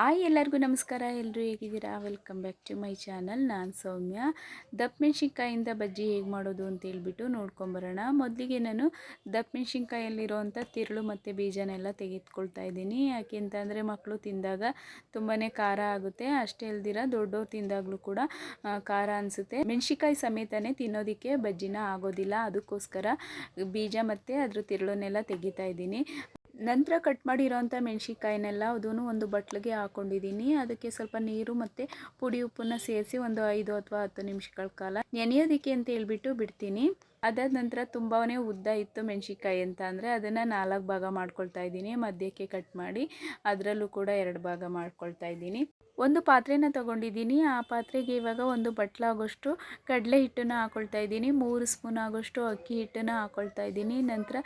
ಆಯ್ ಎಲ್ಲರಿಗೂ ನಮಸ್ಕಾರ. ಎಲ್ಲರೂ ಹೇಗಿದ್ದೀರಾ? Welcome back to my channel ನಾನು ಸೌಮ್ಯ. ದಪ್ಪ ಮೆಣಸಿನ್ಕಾಯಿಂದ ಬಜ್ಜಿ ಹೇಗೆ ಮಾಡೋದು ಅಂತ ಹೇಳ್ಬಿಟ್ಟು ನೋಡ್ಕೊಂಬರೋಣ. ಮೊದಲಿಗೆ ನಾನು ದಪ್ಪ ಮೆಣಸಿನ್ಕಾಯಲ್ಲಿರೋವಂಥ ತಿರುಳು ಮತ್ತು ಬೀಜನೆಲ್ಲ ತೆಗೆದುಕೊಳ್ತಾ ಇದ್ದೀನಿ. ಯಾಕೆ ಅಂತಂದರೆ ಮಕ್ಕಳು ತಿಂದಾಗ ತುಂಬಾ ಖಾರ ಆಗುತ್ತೆ. ಅಷ್ಟೇ ಅಲ್ದಿರ ದೊಡ್ಡವ್ರು ತಿಂದಾಗಲೂ ಕೂಡ ಖಾರ ಅನಿಸುತ್ತೆ. ಮೆಣಸಿನ್ಕಾಯಿ ಸಮೇತನೇ ತಿನ್ನೋದಕ್ಕೆ ಬಜ್ಜಿನ ಆಗೋದಿಲ್ಲ. ಅದಕ್ಕೋಸ್ಕರ ಬೀಜ ಮತ್ತು ಅದ್ರ ತಿರುಳನ್ನೆಲ್ಲ ತೆಗಿತಾ ಇದ್ದೀನಿ. ನಂತರ ಕಟ್ ಮಾಡಿರೋಂಥ ಮೆಣಸಿನ್ಕಾಯಿನೆಲ್ಲ ಅದನ್ನು ಒಂದು ಬಟ್ಲಿಗೆ ಹಾಕೊಂಡಿದ್ದೀನಿ. ಅದಕ್ಕೆ ಸ್ವಲ್ಪ ನೀರು ಮತ್ತು ಪುಡಿ ಉಪ್ಪನ್ನ ಸೇರಿಸಿ ಒಂದು ಐದು ಅಥವಾ ಹತ್ತು ನಿಮಿಷಗಳ ಕಾಲ ನೆನೆಯೋದಕ್ಕೆ ಅಂತ ಹೇಳ್ಬಿಟ್ಟು ಬಿಡ್ತೀನಿ. ಅದಾದ ನಂತರ ತುಂಬಾ ಉದ್ದ ಇತ್ತು ಮೆಣಸಿನ್ಕಾಯಿ ಅಂತ ಅಂದರೆ ಅದನ್ನು ನಾಲ್ಕು ಭಾಗ ಮಾಡ್ಕೊಳ್ತಾ ಇದ್ದೀನಿ. ಮಧ್ಯಕ್ಕೆ ಕಟ್ ಮಾಡಿ ಅದರಲ್ಲೂ ಕೂಡ ಎರಡು ಭಾಗ ಮಾಡ್ಕೊಳ್ತಾ ಇದ್ದೀನಿ. ಒಂದು ಪಾತ್ರೆನ ತಗೊಂಡಿದ್ದೀನಿ. ಆ ಪಾತ್ರೆಗೆ ಇವಾಗ ಒಂದು ಬಟ್ಲಾಗೋಷ್ಟು ಕಡಲೆ ಹಿಟ್ಟನ್ನು ಹಾಕೊಳ್ತಾ ಇದ್ದೀನಿ. ಮೂರು ಸ್ಪೂನ್ ಆಗೋಷ್ಟು ಅಕ್ಕಿ ಹಿಟ್ಟನ್ನು ಹಾಕೊಳ್ತಾ ಇದ್ದೀನಿ. ನಂತರ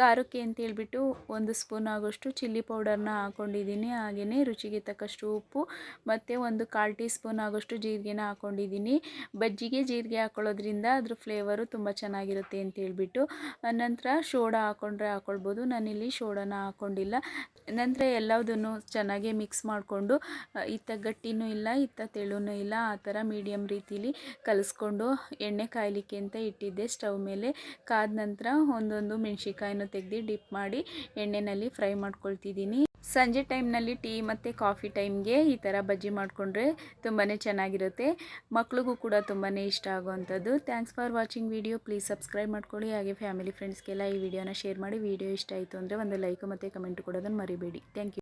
ಖಾರಕ್ಕೆ ಅಂತ ಹೇಳ್ಬಿಟ್ಟು ಒಂದು ಸ್ಪೂನ್ ಆಗೋಷ್ಟು ಚಿಲ್ಲಿ ಪೌಡರ್ನ ಹಾಕ್ಕೊಂಡಿದ್ದೀನಿ ಹಾಗೆಯೇ ರುಚಿಗೆ ತಕ್ಕಷ್ಟು ಉಪ್ಪು, ಮತ್ತು ಒಂದು ಕಾಲು ಟೀ ಸ್ಪೂನ್ ಆಗೋಷ್ಟು ಜೀರಿಗೆನ ಹಾಕ್ಕೊಂಡಿದ್ದೀನಿ ಬಜ್ಜಿಗೆ ಜೀರಿಗೆ ಹಾಕೊಳ್ಳೋದ್ರಿಂದ ಅದ್ರ ಫ್ಲೇವರು ತುಂಬ ಚೆನ್ನಾಗಿರುತ್ತೆ ಅಂತ ಹೇಳ್ಬಿಟ್ಟು. ನಂತರ ಶೋಡಾ ಹಾಕ್ಕೊಂಡ್ರೆ ಹಾಕ್ಕೊಳ್ಬೋದು ನಾನಿಲ್ಲಿ ಶೋಡಾನ ಹಾಕ್ಕೊಂಡಿಲ್ಲ ನಂತರ ಎಲ್ಲದನ್ನು ಚೆನ್ನಾಗಿ ಮಿಕ್ಸ್ ಮಾಡಿಕೊಂಡು, ಇತ್ತ ಗಟ್ಟಿನೂ ಇಲ್ಲ, ಇತ್ತ ತೆಳುನೂ ಇಲ್ಲ, ಆ ಥರ ಮೀಡಿಯಮ್ ರೀತಿಲಿ ಕಲಿಸ್ಕೊಂಡು ಎಣ್ಣೆ ಕಾಯಲಿಕ್ಕೆ ಅಂತ ಇಟ್ಟಿದ್ದೆ. ಸ್ಟವ್ ಮೇಲೆ ಕಾದ ನಂತರ ಒಂದೊಂದು ಮೆಣಸಿನ್ಕಾಯಿನ ತೆಗೆದು ಡಿಪ್ ಮಾಡಿ ಎಣ್ಣೆಯಲ್ಲಿ ಫ್ರೈ ಮಾಡ್ಕೊಳ್ತಿದ್ದೀನಿ. ಸಂಜೆ ಟೈಮ್ನಲ್ಲಿ ಟೀ ಮತ್ತು ಕಾಫಿ ಟೈಮ್ಗೆ ಈ ಥರ ಬಜ್ಜಿ ಮಾಡಿಕೊಂಡ್ರೆ ತುಂಬಾ ಚೆನ್ನಾಗಿರುತ್ತೆ. ಮಕ್ಳಿಗೂ ಕೂಡ ತುಂಬಾ ಇಷ್ಟ ಆಗುವಂಥದ್ದು. Thanks for watching video please subscribe ಮಾಡ್ಕೊಳ್ಳಿ. ಹಾಗೆ ಫ್ಯಾಮಿಲಿ ಫ್ರೆಂಡ್ಸ್ಗೆಲ್ಲ ಈ ವಿಡಿಯೋನ ಶೇರ್ ಮಾಡಿ. ವಿಡಿಯೋ ಇಷ್ಟ ಆಯಿತು ಅಂದರೆ ಒಂದು ಲೈಕ್ ಮತ್ತು ಕಮೆಂಟ್ ಕೊಡೋದನ್ನು ಮರಿಬೇಡಿ. Thank you